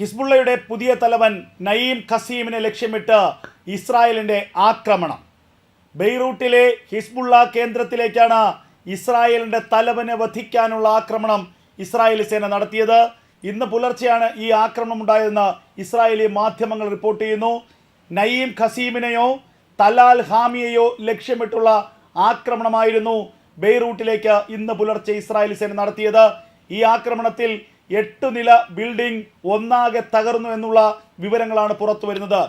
ഹിസ്ബുള്ളയുടെ പുതിയ തലവൻ നയീം ഖസീമിനെ ലക്ഷ്യമിട്ട് ഇസ്രായേലിന്റെ ആക്രമണം. ബെയ്റൂട്ടിലെ ഹിസ്ബുള്ള കേന്ദ്രത്തിലേക്കാണ് ഇസ്രായേലിന്റെ തലവനെ വധിക്കാനുള്ള ആക്രമണം ഇസ്രായേലി സേന നടത്തിയത്. ഇന്ന് പുലർച്ചെയാണ് ഈ ആക്രമണം ഉണ്ടായതെന്ന് ഇസ്രായേലി മാധ്യമങ്ങൾ റിപ്പോർട്ട് ചെയ്യുന്നു. നയീം ഖസീമിനെയോ തലാൽ ഹാമിയെയോ ലക്ഷ്യമിട്ടുള്ള ആക്രമണമായിരുന്നു ബെയ്റൂട്ടിലേക്ക് ഇന്ന് പുലർച്ചെ ഇസ്രായേലി സേന നടത്തിയത്. ഈ ആക്രമണത്തിൽ എട്ട് നില ബിൽഡിംഗ് ഒന്നാകെ തകർന്നു എന്നുള്ള വിവരങ്ങളാണ് പുറത്തു വരുന്നത്.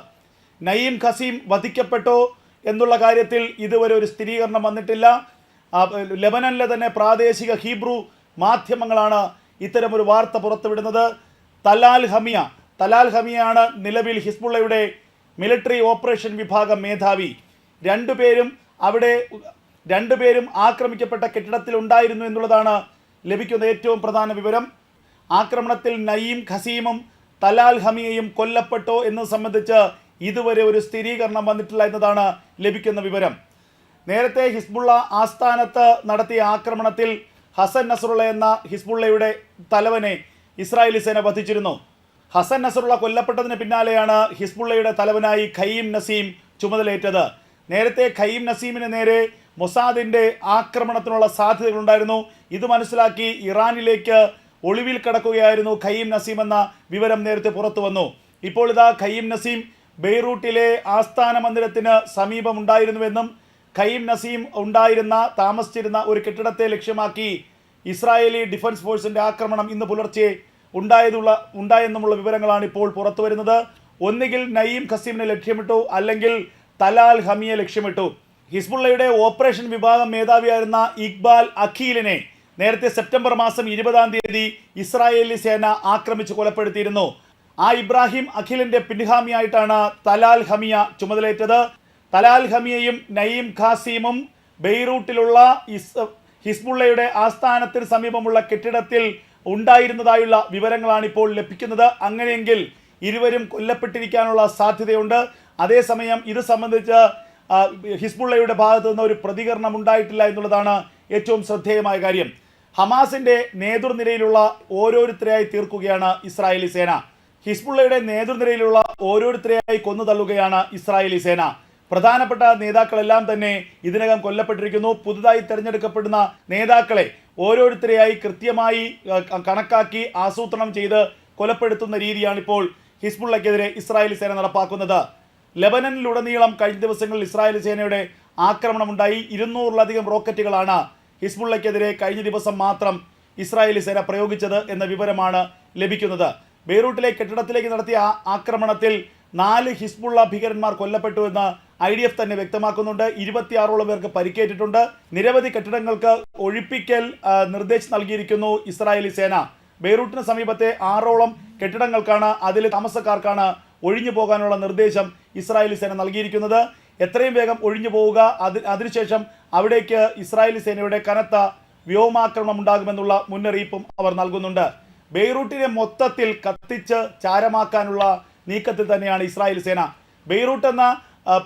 നയീം ഖസീം വധിക്കപ്പെട്ടു എന്നുള്ള കാര്യത്തിൽ ഇതുവരെ ഒരു സ്ഥിരീകരണം വന്നിട്ടില്ല. ലെബനനിലെ തന്നെ പ്രാദേശിക ഹീബ്രു മാധ്യമങ്ങളാണ് ഇത്തരമൊരു വാർത്ത പുറത്തുവിടുന്നത്. തലാൽ ഹമിയ തലാൽ ഹമിയാണ് നിലവിൽ ഹിസ്ബുള്ളയുടെ മിലിറ്ററി ഓപ്പറേഷൻ വിഭാഗം മേധാവി. രണ്ടുപേരും അവിടെ രണ്ടുപേരും ആക്രമിക്കപ്പെട്ട കെട്ടിടത്തിൽ ഉണ്ടായിരുന്നു എന്നുള്ളതാണ് ലഭിക്കുന്ന ഏറ്റവും പ്രധാന വിവരം. ആക്രമണത്തിൽ നയീം ഖസീമും തലാൽ ഹമിയയും കൊല്ലപ്പെട്ടോ എന്ന് സംബന്ധിച്ച് ഇതുവരെ ഒരു സ്ഥിരീകരണം വന്നിട്ടില്ല എന്നതാണ് ലഭിക്കുന്ന വിവരം. നേരത്തെ ഹിസ്ബുള്ള ആസ്ഥാനത്ത് നടത്തിയ ആക്രമണത്തിൽ ഹസൻ നസറുള്ള എന്ന ഹിസ്ബുള്ളയുടെ തലവനെ ഇസ്രായേലി സേന വധിച്ചിരുന്നു. ഹസൻ നസറുള്ള കൊല്ലപ്പെട്ടതിന് പിന്നാലെയാണ് ഹിസ്ബുള്ളയുടെ തലവനായി ഖയീം നസീം ചുമതലയേറ്റത്. നേരത്തെ ഖയീം നസീമിന് നേരെ മൊസാദിന്റെ ആക്രമണത്തിനുള്ള സാധ്യതകളുണ്ടായിരുന്നു. ഇത് മനസ്സിലാക്കി ഇറാനിലേക്ക് ഒളിവിൽ കിടക്കുകയായിരുന്നു ഖയീം നസീം എന്ന വിവരം നേരത്തെ പുറത്തു വന്നു. ഇപ്പോൾ ഇതാ ഖയീം നസീം ബെയ്റൂട്ടിലെ ആസ്ഥാന മന്ദിരത്തിന് സമീപമുണ്ടായിരുന്നുവെന്നും ഖയീം നസീം ഉണ്ടായിരുന്ന താമസിച്ചിരുന്ന ഒരു കെട്ടിടത്തെ ലക്ഷ്യമാക്കി ഇസ്രായേലി ഡിഫൻസ് ഫോഴ്സിന്റെ ആക്രമണം ഇന്ന് പുലർച്ചെ ഉണ്ടായതുള്ള ഉണ്ടായെന്നുമുള്ള വിവരങ്ങളാണ് ഇപ്പോൾ പുറത്തു വരുന്നത്. ഒന്നുകിൽ നയീം ഖസീമിനെ ലക്ഷ്യമിട്ടു അല്ലെങ്കിൽ തലാൽ ഹമിയെ ലക്ഷ്യമിട്ടു. ഹിസ്ബുള്ളയുടെ ഓപ്പറേഷൻ വിഭാഗം മേധാവിയായിരുന്ന ഇക്ബാൽ അഖീലിനെ നേരത്തെ സെപ്റ്റംബർ മാസം ഇരുപതാം തീയതി ഇസ്രായേലി സേന ആക്രമിച്ച് കൊലപ്പെടുത്തിയിരുന്നു. ആ ഇബ്രാഹിം അഖിലിന്റെ പിൻഗാമിയായിട്ടാണ് തലാൽ ഹമിയ ചുമതലയേറ്റത്. തലാൽ ഹമിയയും നയീം ഖാസീമും ബെയ്റൂട്ടിലുള്ള ഇസ് ഹിസ്ബുള്ളയുടെ ആസ്ഥാനത്തിന് സമീപമുള്ള കെട്ടിടത്തിൽ ഉണ്ടായിരുന്നതായുള്ള വിവരങ്ങളാണ് ഇപ്പോൾ ലഭിക്കുന്നത്. അങ്ങനെയെങ്കിൽ ഇരുവരും കൊല്ലപ്പെട്ടിരിക്കാനുള്ള സാധ്യതയുണ്ട്. അതേസമയം ഇത് സംബന്ധിച്ച് ഹിസ്ബുള്ളയുടെ ഭാഗത്തു നിന്ന് ഒരു പ്രതികരണം ഉണ്ടായിട്ടില്ല എന്നുള്ളതാണ് ഏറ്റവും ശ്രദ്ധേയമായ കാര്യം. ഹമാസിന്റെ നേതൃനിരയിലുള്ള ഓരോരുത്തരെയായി തീർക്കുകയാണ് ഇസ്രായേലി സേന. ഹിസ്ബുള്ളയുടെ നേതൃനിരയിലുള്ള ഓരോരുത്തരെയായി കൊന്നു തള്ളുകയാണ് ഇസ്രായേലി സേന. പ്രധാനപ്പെട്ട നേതാക്കളെല്ലാം തന്നെ ഇതിനകം കൊല്ലപ്പെട്ടിരിക്കുന്നു. പുതുതായി തെരഞ്ഞെടുക്കപ്പെടുന്ന നേതാക്കളെ ഓരോരുത്തരെയായി കൃത്യമായി കണക്കാക്കി ആസൂത്രണം ചെയ്ത് കൊലപ്പെടുത്തുന്ന രീതിയാണ് ഇപ്പോൾ ഹിസ്ബുള്ളക്കെതിരെ ഇസ്രായേലി സേന നടപ്പാക്കുന്നത്. ലെബനനിലുടനീളം കഴിഞ്ഞ ദിവസങ്ങളിൽ ഇസ്രായേലി സേനയുടെ ആക്രമണമുണ്ടായി. ഇരുന്നൂറിലധികം റോക്കറ്റുകളാണ് ഹിസ്ബുള്ളക്കെതിരെ കഴിഞ്ഞ ദിവസം മാത്രം ഇസ്രായേലി സേന പ്രയോഗിച്ചത് എന്ന വിവരമാണ് ലഭിക്കുന്നത്. ബെയ്റൂട്ടിലെ കെട്ടിടത്തിലേക്ക് നടത്തിയ ആക്രമണത്തിൽ നാല് ഹിസ്ബുള്ള ഭീകരന്മാർ കൊല്ലപ്പെട്ടു എന്ന് ഐ ഡി എഫ് തന്നെ വ്യക്തമാക്കുന്നുണ്ട്. ഇരുപത്തിയാറോളം പേർക്ക് പരിക്കേറ്റിട്ടുണ്ട്. നിരവധി കെട്ടിടങ്ങൾക്ക് ഒഴിപ്പിക്കൽ നിർദ്ദേശം നൽകിയിരിക്കുന്നു ഇസ്രായേലി സേന. ബെയ്റൂട്ടിന് സമീപത്തെ ആറോളം കെട്ടിടങ്ങൾക്കാണ് അതിലെ താമസക്കാർക്കാണ് ഒഴിഞ്ഞു പോകാനുള്ള നിർദ്ദേശം ഇസ്രായേലി സേന നൽകിയിരിക്കുന്നത്. എത്രയും വേഗം ഒഴിഞ്ഞു പോവുക. അതി അതിനുശേഷം അവിടേക്ക് ഇസ്രായേലി സേനയുടെ കനത്ത വ്യോമാക്രമണം ഉണ്ടാകുമെന്നുള്ള മുന്നറിയിപ്പും അവർ നൽകുന്നുണ്ട്. ബെയ്റൂട്ടിനെ മൊത്തത്തിൽ കത്തിച്ച് ചാരമാക്കാനുള്ള നീക്കത്തിൽ തന്നെയാണ് ഇസ്രായേൽ സേന. ബെയ്റൂട്ട് എന്ന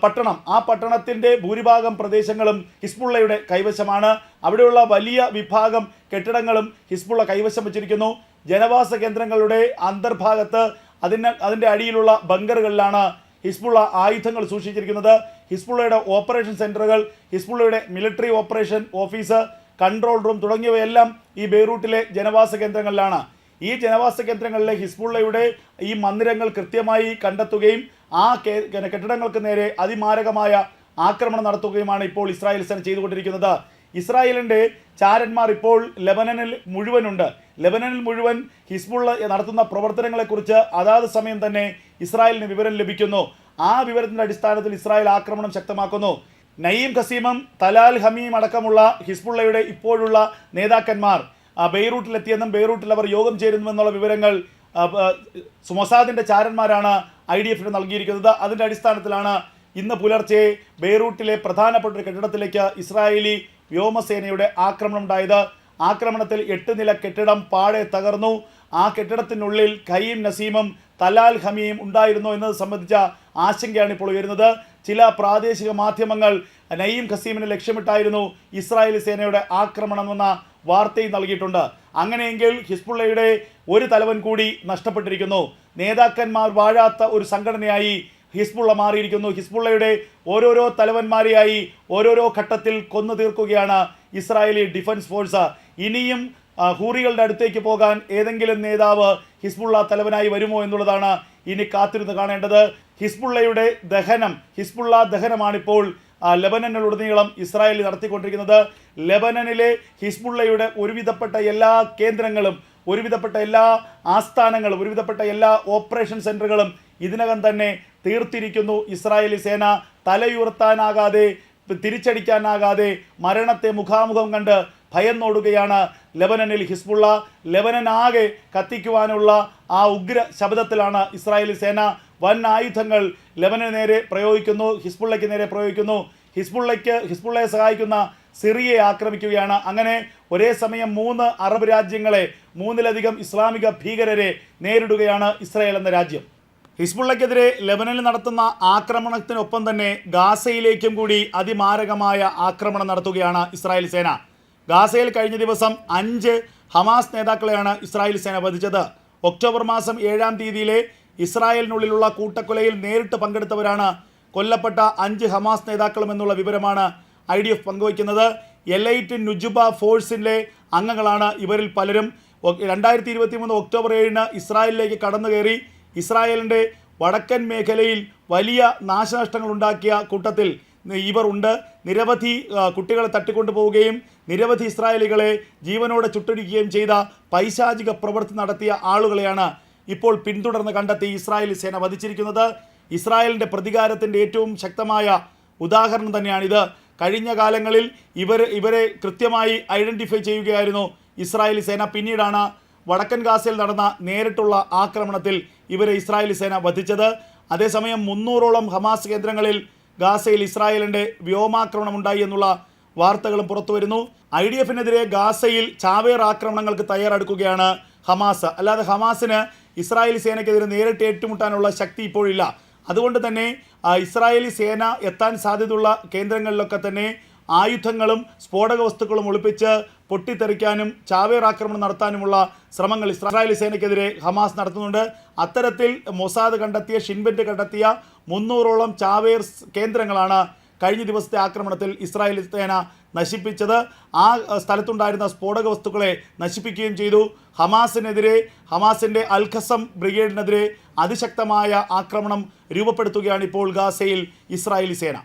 പട്ടണം ആ പട്ടണത്തിന്റെ ഭൂരിഭാഗം പ്രദേശങ്ങളും ഹിസ്ബുള്ളയുടെ കൈവശമാണ്. അവിടെയുള്ള വലിയ വിഭാഗം കെട്ടിടങ്ങളും ഹിസ്ബുള്ള കൈവശം വച്ചിരിക്കുന്നു. ജനവാസ കേന്ദ്രങ്ങളുടെ അന്തർഭാഗത്ത് അതിന് അതിന്റെ അടിയിലുള്ള ബങ്കറുകളിലാണ് ഹിസ്ബുള്ള ആയുധങ്ങൾ സൂക്ഷിച്ചിരിക്കുന്നത്. ഹിസ്ബുള്ളയുടെ ഓപ്പറേഷൻ സെന്ററുകൾ ഹിസ്ബുള്ളയുടെ military operation office control room തുടങ്ങിയവയെല്ലാം ഈ ബെയ്റൂട്ടിലെ ജനവാസ കേന്ദ്രങ്ങളിലാണ്. ഈ ജനവാസ കേന്ദ്രങ്ങളിലെ ഹിസ്ബുള്ളയുടെ ഈ മന്ദിരങ്ങൾ കൃത്യമായി കണ്ടെത്തുകയും ആ കെട്ടിടങ്ങൾക്ക് നേരെ അതിമാരകമായ ആക്രമണം നടത്തുകയുമാണ് ഇപ്പോൾ ഇസ്രായേൽ സേന ചെയ്തുകൊണ്ടിരിക്കുന്നത്. ഇസ്രായേലിന്റെ ചാരന്മാർ ഇപ്പോൾ ലെബനനിൽ മുഴുവനുണ്ട്. ലെബനനിൽ മുഴുവൻ ഹിസ്ബുള്ള നടത്തുന്ന പ്രവർത്തനങ്ങളെക്കുറിച്ച് അതാത് സമയം തന്നെ ഇസ്രായേലിന് വിവരം ലഭിക്കുന്നു. ആ വിവരത്തിന്റെ അടിസ്ഥാനത്തിൽ ഇസ്രായേൽ ആക്രമണം ശക്തമാക്കുന്നു. നയീം ഖസീമും തലാൽ ഹമീം അടക്കമുള്ള ഹിസ്ബുള്ളയുടെ ഇപ്പോഴുള്ള നേതാക്കന്മാർ ബെയ്റൂട്ടിലെത്തിയെന്നും ബെയ്റൂട്ടിൽ അവർ യോഗം ചേരുന്നുവെന്നുള്ള വിവരങ്ങൾ സുമസാദിന്റെ ചാരന്മാരാണ് ഐ ഡി എഫിന് നൽകിയിരിക്കുന്നത്. അതിന്റെ അടിസ്ഥാനത്തിലാണ് ഇന്ന് പുലർച്ചെ ബെയ്റൂട്ടിലെ പ്രധാനപ്പെട്ട ഒരു കെട്ടിടത്തിലേക്ക് ഇസ്രായേലി വ്യോമസേനയുടെ ആക്രമണം ഉണ്ടായത് ആക്രമണത്തിൽ എട്ട് നില കെട്ടിടം പാടെ തകർന്നു. ആ കെട്ടിടത്തിനുള്ളിൽ ഖയീം നസീമും തലാൽ ഹമിയും ഉണ്ടായിരുന്നു എന്നത് സംബന്ധിച്ച ആശങ്കയാണ് ഇപ്പോൾ ഉയരുന്നത്. ചില പ്രാദേശിക മാധ്യമങ്ങൾ നയീം ഖസീമിനെ ലക്ഷ്യമിട്ടായിരുന്നു ഇസ്രായേലി സേനയുടെ ആക്രമണം എന്ന വാർത്തയും നൽകിയിട്ടുണ്ട്. അങ്ങനെയെങ്കിൽ ഹിസ്ബുള്ളയുടെ ഒരു തലവൻ കൂടി നഷ്ടപ്പെട്ടിരിക്കുന്നു. നേതാക്കന്മാർ വാഴാത്ത ഒരു സംഘടനയായി ഹിസ്ബുള്ള മാറിയിരിക്കുന്നു. ഹിസ്ബുള്ളയുടെ ഓരോരോ തലവന്മാരെയായി ഓരോരോ ഘട്ടത്തിൽ കൊന്നു തീർക്കുകയാണ് ഇസ്രായേലി ഡിഫൻസ് ഫോഴ്സ്. ഇനിയും ഹൂറികളുടെ അടുത്തേക്ക് പോകാൻ ഏതെങ്കിലും നേതാവ് ഹിസ്ബുള്ള തലവനായി വരുമോ എന്നുള്ളതാണ് ഇനി കാത്തിരുന്ന് കാണേണ്ടത്. ഹിസ്ബുള്ളയുടെ ദഹനം ഹിസ്ബുള്ള ദഹനമാണിപ്പോൾ ലബനനിലുടനീളം ഇസ്രായേൽ നടത്തിക്കൊണ്ടിരിക്കുന്നത്. ലബനനിലെ ഹിസ്ബുള്ളയുടെ ഒരുവിധപ്പെട്ട എല്ലാ കേന്ദ്രങ്ങളും ഒരുവിധപ്പെട്ട എല്ലാ ആസ്ഥാനങ്ങളും ഒരുവിധപ്പെട്ട എല്ലാ ഓപ്പറേഷൻ സെന്ററുകളും ഇതിനകം തന്നെ തീർത്തിരിക്കുന്നു. ഇസ്രായേലി സേന തലയുയർത്താനാകാതെ തിരിച്ചടിക്കാനാകാതെ മരണത്തെ മുഖാമുഖം കണ്ട് ഭയന്നോടുകയാണ് ലെബനനിൽ ഹിസ്ബുള്ള. ലെബനനാകെ കത്തിക്കുവാനുള്ള ആ ഉഗ്ര ശബ്ദത്തിലാണ് ഇസ്രായേലി സേന വൻ ആയുധങ്ങൾ ലെബനന് നേരെ പ്രയോഗിക്കുന്നു ഹിസ്ബുള്ളയ്ക്ക് നേരെ പ്രയോഗിക്കുന്നു. ഹിസ്ബുള്ളയ്ക്ക് ഹിസ്ബുള്ളയെ സഹായിക്കുന്ന സിറിയയെ ആക്രമിക്കുകയാണ്. അങ്ങനെ ഒരേ സമയം മൂന്ന് അറബ് രാജ്യങ്ങളെ മൂന്നിലധികം ഇസ്ലാമിക ഭീകരരെ നേരിടുകയാണ് ഇസ്രായേൽ എന്ന രാജ്യം. ഹിസ്ബുള്ളയ്ക്കെതിരെ ലെബനനിൽ നടത്തുന്ന ആക്രമണത്തിനൊപ്പം തന്നെ ഗാസയിലേക്കും കൂടി അതിമാരകമായ ആക്രമണം നടത്തുകയാണ് ഇസ്രായേൽ സേന. ഗാസയിൽ കഴിഞ്ഞ ദിവസം അഞ്ച് ഹമാസ് നേതാക്കളെയാണ് ഇസ്രായേൽ സേന വധിച്ചത്. ഒക്ടോബർ മാസം ഏഴാം തീയതിയിലെ ഇസ്രായേലിനുള്ളിലുള്ള കൂട്ടക്കൊലയിൽ നേരിട്ട് പങ്കെടുത്തവരാണ് കൊല്ലപ്പെട്ട അഞ്ച് ഹമാസ് നേതാക്കളും എന്നുള്ള വിവരമാണ് ഐ ഡി എഫ് പങ്കുവയ്ക്കുന്നത്. എലൈറ്റ് നുജുബ ഫോഴ്സിന്റെ അംഗങ്ങളാണ് ഇവരിൽ പലരും. രണ്ടായിരത്തി ഇരുപത്തി മൂന്ന് ഒക്ടോബർ ഏഴിന് ഇസ്രായേലിലേക്ക് കടന്നു കയറി ഇസ്രായേലിന്റെ വടക്കൻ മേഖലയിൽ വലിയ നാശനഷ്ടങ്ങൾ ഉണ്ടാക്കിയ കൂട്ടത്തിൽ ഇവർ ഉണ്ട് നിരവധി കുട്ടികളെ തട്ടിക്കൊണ്ടുപോവുകയും നിരവധി ഇസ്രായേലികളെ ജീവനോടെ ചുട്ടടിക്കുകയും ചെയ്ത പൈശാചിക പ്രവൃത്തി നടത്തിയ ആളുകളെയാണ് ഇപ്പോൾ പിന്തുടർന്ന് കണ്ടെത്തി ഇസ്രായേൽ സേന വധിച്ചിരിക്കുന്നത്. ഇസ്രായേലിന്റെ പ്രതികാരത്തിന്റെ ഏറ്റവും ശക്തമായ ഉദാഹരണം തന്നെയാണിത്. കഴിഞ്ഞ കാലങ്ങളിൽ ഇവർ ഇവരെ കൃത്യമായി ഐഡന്റിഫൈ ചെയ്യുകയായിരുന്നു ഇസ്രായേലി സേന. പിന്നീടാണ് വടക്കൻ ഗാസയിൽ നടന്ന നേരിട്ടുള്ള ആക്രമണത്തിൽ ഇവരെ ഇസ്രായേലി സേന വധിച്ചത്. അതേസമയം മുന്നൂറോളം ഹമാസ് കേന്ദ്രങ്ങളിൽ ഗാസയിൽ ഇസ്രായേലിന്റെ വ്യോമാക്രമണം ഉണ്ടായി എന്നുള്ള വാർത്തകളും പുറത്തുവരുന്നു ഐ ഡി എഫിനെതിരെ ഗാസയിൽ ചാവേർ ആക്രമണങ്ങൾക്ക് തയ്യാറെടുക്കുകയാണ് ഹമാസ്. അല്ലാതെ ഹമാസിന് ഇസ്രായേലി സേനയ്ക്കെതിരെ നേരിട്ട് ഏറ്റുമുട്ടാനുള്ള ശക്തി ഇപ്പോഴില്ല. അതുകൊണ്ട് തന്നെ ഇസ്രായേലി സേന എത്താൻ സാധ്യതയുള്ള കേന്ദ്രങ്ങളിലൊക്കെ തന്നെ ആയുധങ്ങളും സ്ഫോടക വസ്തുക്കളും ഒളിപ്പിച്ച് പൊട്ടിത്തെറിക്കാനും ചാവേർ ആക്രമണം നടത്താനുമുള്ള ശ്രമങ്ങൾ ഇസ്രായേലി സേനയ്ക്കെതിരെ ഹമാസ് നടത്തുന്നുണ്ട്. അത്തരത്തിൽ മൊസാദ് കണ്ടെത്തിയ ഷിൻബെറ്റ് കണ്ടെത്തിയ മുന്നൂറോളം ചാവേർ കേന്ദ്രങ്ങളാണ് കഴിഞ്ഞ ദിവസത്തെ ആക്രമണത്തിൽ ഇസ്രായേലി സേന നശിപ്പിച്ചത്. ആ സ്ഥലത്തുണ്ടായിരുന്ന സ്ഫോടക വസ്തുക്കളെ നശിപ്പിക്കുകയും ചെയ്തു. ഹമാസിനെതിരെ ഹമാസിന്റെ അൽഖസം ബ്രിഗേഡിനെതിരെ അതിശക്തമായ ആക്രമണം രൂപപ്പെടുത്തുകയാണ് ഇപ്പോൾ ഗാസയിൽ ഇസ്രായേലി സേന.